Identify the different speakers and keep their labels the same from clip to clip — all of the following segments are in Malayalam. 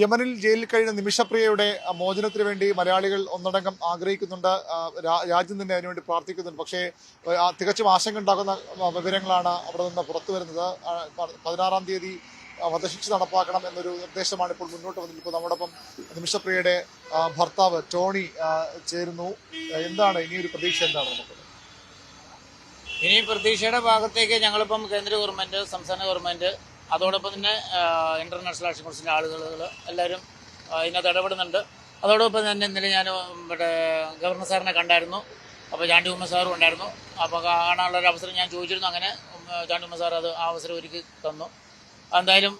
Speaker 1: യമനിൽ ജയിലിൽ കഴിയുന്ന നിമിഷപ്രിയയുടെ മോചനത്തിന് വേണ്ടി മലയാളികൾ ഒന്നടങ്കം ആഗ്രഹിക്കുന്നുണ്ട്. രാജ്യം തന്നെ അതിനുവേണ്ടി പ്രാർത്ഥിക്കുന്നുണ്ട്. പക്ഷേ തികച്ചും ആശങ്ക ഉണ്ടാക്കുന്ന വിവരങ്ങളാണ് അവിടെ നിന്ന് പുറത്തു വരുന്നത്. പതിനാറാം തീയതി വധശിക്ഷ നടപ്പാക്കണം എന്നൊരു നിർദ്ദേശമാണ് ഇപ്പോൾ മുന്നോട്ട് ഇപ്പോൾ നമ്മോടൊപ്പം നിമിഷപ്രിയയുടെ ഭർത്താവ് ടോണി ചേരുന്നു. എന്താണ് ഇനിയൊരു പ്രതീക്ഷ? എന്താണ് നമുക്ക്?
Speaker 2: ഇനി പ്രതീക്ഷയുടെ ഭാഗത്തേക്ക് ഞങ്ങളിപ്പം കേന്ദ്ര ഗവൺമെന്റ് സംസ്ഥാന ഗവൺമെന്റ് അതോടൊപ്പം തന്നെ ഇന്റർനാഷണൽ ആക്ഷൻ ഫോഴ്സിന്റെ ആളുകൾ എല്ലാവരും ഇതിനകത്ത് ഇടപെടുന്നുണ്ട്. അതോടൊപ്പം തന്നെ ഇന്നലെ ഞാൻ ഇവിടെ ഗവർണർ സാറിനെ കണ്ടായിരുന്നു. അപ്പോൾ ചാണ്ടി ഉമ്മ സാറും ഉണ്ടായിരുന്നു. അപ്പോൾ കാണാനുള്ള ഒരു അവസരം ഞാൻ ചോദിച്ചിരുന്നു അങ്ങനെ. ചാണ്ടി ഉമ്മ സാർ അത് ആ അവസരം ഒരുക്കി തന്നു. എന്തായാലും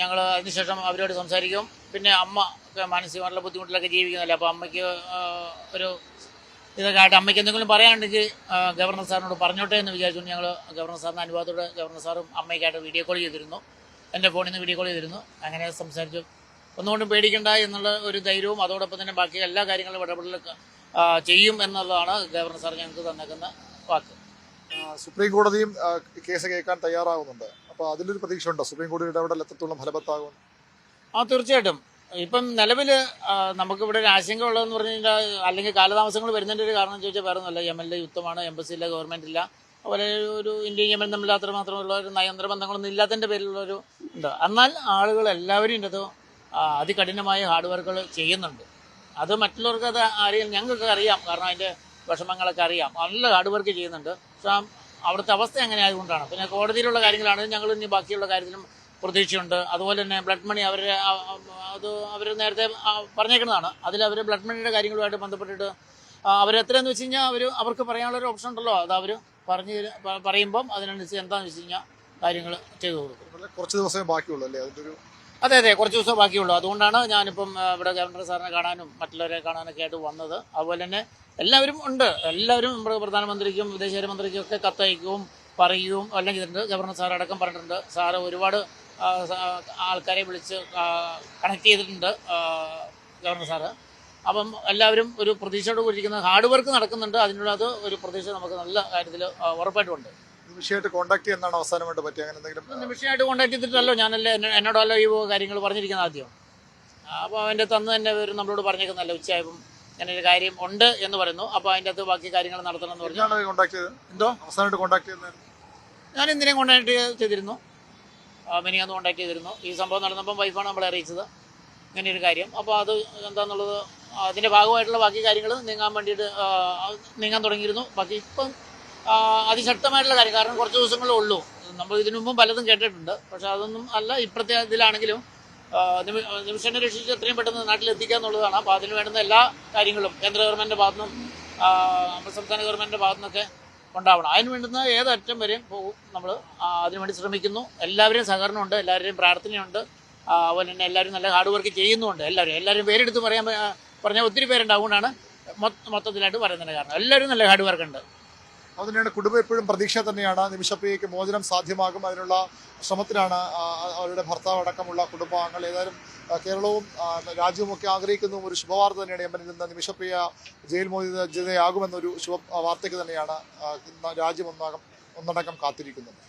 Speaker 2: ഞങ്ങൾ അതിനുശേഷം അവരോട് സംസാരിക്കും. പിന്നെ അമ്മ മാനസികമായിട്ടുള്ള ബുദ്ധിമുട്ടിലൊക്കെ ജീവിക്കുന്നില്ല? അപ്പോൾ അമ്മയ്ക്ക് ഒരു ഇതൊക്കെ ആയിട്ട് അമ്മയ്ക്ക് എന്തെങ്കിലും പറയാനുണ്ടെങ്കിൽ ഗവർണർ സാറിനോട് പറഞ്ഞോട്ടെ എന്ന് വിചാരിച്ചുകൊണ്ട് ഞങ്ങൾ ഗവർണർ സാറിന്റെ അനുവാദത്തോടെ ഗവർണർ സാറും അമ്മയ്ക്കായിട്ട് വീഡിയോ കോൾ ചെയ്തിരുന്നു. എന്റെ ഫോണിൽ നിന്ന് വീഡിയോ കോൾ ചെയ്തിരുന്നു. അങ്ങനെ സംസാരിച്ചു. ഒന്നുകൊണ്ടും പേടിക്കണ്ട എന്നുള്ള ഒരു ധൈര്യവും അതോടൊപ്പം തന്നെ ബാക്കി എല്ലാ കാര്യങ്ങളും ഇടപെടൽ ചെയ്യും എന്നുള്ളതാണ് ഗവർണർ സാർ ഞങ്ങൾക്ക് തന്നേക്കുന്ന വാക്ക്.
Speaker 1: സുപ്രീം കോടതിയും കേസ് കേൾക്കാൻ തയ്യാറാകുന്നുണ്ട് അപ്പോൾ അതിലൊരു പ്രതീക്ഷ ഉണ്ടോ സുപ്രീം കോടതി ഇടപെടൽ എത്രത്തോളം ഫലവത്താകും?
Speaker 2: ആ തീർച്ചയായിട്ടും. ഇപ്പം നിലവിൽ നമുക്കിവിടെ ഒരു ആശങ്ക ഉള്ളതെന്ന് പറഞ്ഞു കഴിഞ്ഞാൽ അല്ലെങ്കിൽ കാലതാമസങ്ങൾ വരുന്നതിന്റെ ഒരു കാരണം ചോദിച്ചാൽ വേറെ ഒന്നുമല്ല യമനിലെ യുദ്ധമാണ് എംബസിയിലെ ഗവൺമെന്റ് ഇല്ല അതുപോലെ ഒരു ഇന്ത്യയും യമനും തമ്മിൽ അത്ര മാത്രമുള്ള ഒരു നയതന്ത്ര ബന്ധങ്ങളൊന്നും ഇല്ലാത്തതിന്റെ പേരിലുള്ളൊരു ഉണ്ട് എന്നാൽ ആളുകൾ എല്ലാവരും ഇതിന്റെ അത് അതികഠിനമായ ഹാർഡ് വർക്കുകൾ ചെയ്യുന്നുണ്ട്. അത് മറ്റുള്ളവർക്ക് അത് അറിയാം ഞങ്ങൾക്ക് അറിയാം. കാരണം അതിന്റെ വിഷമങ്ങളൊക്കെ അറിയാം. നല്ല ഹാർഡ് വർക്ക് ചെയ്യുന്നുണ്ട്. പക്ഷേ അവിടുത്തെ അവസ്ഥ എങ്ങനെ ആയതുകൊണ്ടാണ്. പിന്നെ കോടതിയിലുള്ള കാര്യങ്ങളാണ് ഞങ്ങൾ ഇനി ബാക്കിയുള്ള കാര്യത്തിലും പ്രതീക്ഷയുണ്ട്. അതുപോലെ തന്നെ ബ്ലഡ് മണി അവർ അത് അവർ നേരത്തെ പറഞ്ഞേക്കുന്നതാണ്. അതിൽ അവർ ബ്ലഡ് മണിയുടെ കാര്യങ്ങളുമായിട്ട് ബന്ധപ്പെട്ടിട്ട് അവർ അവരെത്രയെന്ന് വെച്ച് കഴിഞ്ഞാൽ അവർ അവർക്ക് പറയാനുള്ളൊരു ഓപ്ഷൻ ഉണ്ടല്ലോ. അത് അവർ പറഞ്ഞ് പറയുമ്പം അതിനനുസരിച്ച് എന്താണെന്ന് വെച്ച് കഴിഞ്ഞാൽ കാര്യങ്ങൾ ചെയ്തു കൊടുക്കും.
Speaker 1: കുറച്ച് ദിവസമേ ബാക്കിയുള്ളൂ അല്ലേ? അതിന്റെ
Speaker 2: അതെ അതെ കുറച്ച് ദിവസം ബാക്കിയുള്ളൂ. അതുകൊണ്ടാണ് ഞാനിപ്പം ഇവിടെ ഗവർണർ സാറിനെ കാണാനും മറ്റുള്ളവരെ കാണാനൊക്കെ ആയിട്ട് വന്നത്. അതുപോലെ തന്നെ എല്ലാവരും ഉണ്ട്. എല്ലാവരും നമ്മുടെ പ്രധാനമന്ത്രിക്കും വിദേശകാര്യമന്ത്രിക്കും ഒക്കെ കത്തയക്കുകയും പറയുകയും എല്ലാം ചെയ്തിട്ടുണ്ട് ഗവർണർ സാർ അടക്കം പറഞ്ഞിട്ടുണ്ട്. സാറ് ഒരുപാട് ആൾക്കാരെ വിളിച്ച് കണക്ട് ചെയ്തിട്ടുണ്ട് ഗവർണർ സാറ്. അപ്പം എല്ലാവരും ഒരു പ്രതീക്ഷയോട് കൂടിയിരിക്കുന്ന ഹാർഡ് വർക്ക് നടക്കുന്നുണ്ട്. അതിനുള്ളത് ഒരു പ്രതീക്ഷ നമുക്ക് നല്ല കാര്യത്തിൽ
Speaker 1: ഉറപ്പായിട്ടുണ്ട്. നിമിഷമായിട്ട് കോൺടാക്ട് ചെയ്യുന്നതാണ് അവസാനമായിട്ട് പറ്റിയ? അങ്ങനെ എന്തെങ്കിലും
Speaker 2: നിമിഷമായിട്ട് ചെയ്തിട്ടല്ലോ. ഞാനല്ലേ എന്നെ- എന്നോടല്ലോ ഈ കാര്യങ്ങൾ പറഞ്ഞിരിക്കുന്നത് ആദ്യം. അപ്പോൾ അവന്റെ തന്ന് തന്നെ വരും നമ്മളോട് പറഞ്ഞേക്കുന്നല്ലോ ഉച്ചയായപ്പം ഞാൻ ഒരു കാര്യം ഉണ്ട് എന്ന് പറയുന്നു. അപ്പോൾ അതിന്റെ അകത്ത് ബാക്കി കാര്യങ്ങൾ നടത്തണം എന്ന് പറഞ്ഞു.
Speaker 1: എന്താണ് കോൺടാക്ട് ചെയ്തത്?
Speaker 2: എന്തോ?
Speaker 1: അവസാനമായിട്ട് കോൺടാക്ട് ചെയ്യുന്നത്
Speaker 2: ഞാൻ എന്തിനേയും കോണ്ടാക്ട് ചെയ്തിരുന്നു. മിനിയാന്ന് കോണ്ടാക്ട് ചെയ്തിരുന്നു. ഈ സംഭവം നടന്നപ്പം വൈഫാണ് നമ്മളെ അറിയിച്ചത്. ഇങ്ങനെ ഒരു കാര്യം. അപ്പോൾ അത് എന്താണെന്നുള്ളത് അതിന്റെ ഭാഗമായിട്ടുള്ള ബാക്കി കാര്യങ്ങൾ നീങ്ങാൻ വേണ്ടിയിട്ട് നീങ്ങാൻ തുടങ്ങിയിരുന്നു. ബാക്കി ഇപ്പം അതിശക്തമായിട്ടുള്ള കാര്യം. കാരണം കുറച്ച് ദിവസങ്ങളേ ഉള്ളൂ. നമ്മൾ ഇതിനു മുമ്പും പലതും കേട്ടിട്ടുണ്ട്. പക്ഷെ അതൊന്നും അല്ല. ഇപ്പോഴത്തെ ഇതിലാണെങ്കിലും നിമിഷനെ രക്ഷിച്ച് എത്രയും പെട്ടെന്ന് നാട്ടിലെത്തിക്കുക എന്നുള്ളതാണ്. അപ്പോൾ അതിന് വേണ്ടുന്ന എല്ലാ കാര്യങ്ങളും കേന്ദ്ര ഗവൺമെന്റിന്റെ ഭാഗത്തുനിന്നും സംസ്ഥാന ഗവൺമെന്റിന്റെ ഭാഗത്തുനിന്നൊക്കെ ഉണ്ടാവണം. അതിന് വേണ്ടുന്ന ഏതറ്റം വരെയും പോകും നമ്മൾ അതിനുവേണ്ടി ശ്രമിക്കുന്നു. എല്ലാവരെയും സഹകരണമുണ്ട് എല്ലാവരുടെയും പ്രാർത്ഥനയുണ്ട്. അതുപോലെ തന്നെ എല്ലാവരും നല്ല ഹാർഡ് വർക്ക് ചെയ്യുന്നുണ്ട് എല്ലാവരും എല്ലാവരും പേരെടുത്ത് പറയാൻ പറഞ്ഞാൽ ഒത്തിരി പേരുണ്ട്. അതുകൊണ്ടാണ് മൊത്ത- മൊത്തത്തിലായിട്ട് പറയുന്നതിന് കാരണം. എല്ലാവരും നല്ല ഹാർഡ് വർക്ക് ഉണ്ട്.
Speaker 1: അതുതന്നെയാണ് കുടുംബം എപ്പോഴും പ്രതീക്ഷ തന്നെയാണ്. നിമിഷപ്രിയയ്ക്ക് മോചനം സാധ്യമാകും. അതിനുള്ള ശ്രമത്തിലാണ് അവരുടെ ഭർത്താവ് അടക്കമുള്ള കുടുംബാംഗങ്ങൾ. ഏതായാലും കേരളവും രാജ്യവുമൊക്കെ ആഗ്രഹിക്കുന്ന ഒരു ശുഭവാർത്ത തന്നെയാണ് യമനിൽ നിന്ന് നിമിഷപ്രിയ ജയിൽ മോചിതയാകുമെന്നൊരു ശുഭ വാർത്തയ്ക്ക് തന്നെയാണ് രാജ്യം ഒന്നാകം ഒന്നടക്കം കാത്തിരിക്കുന്നത്.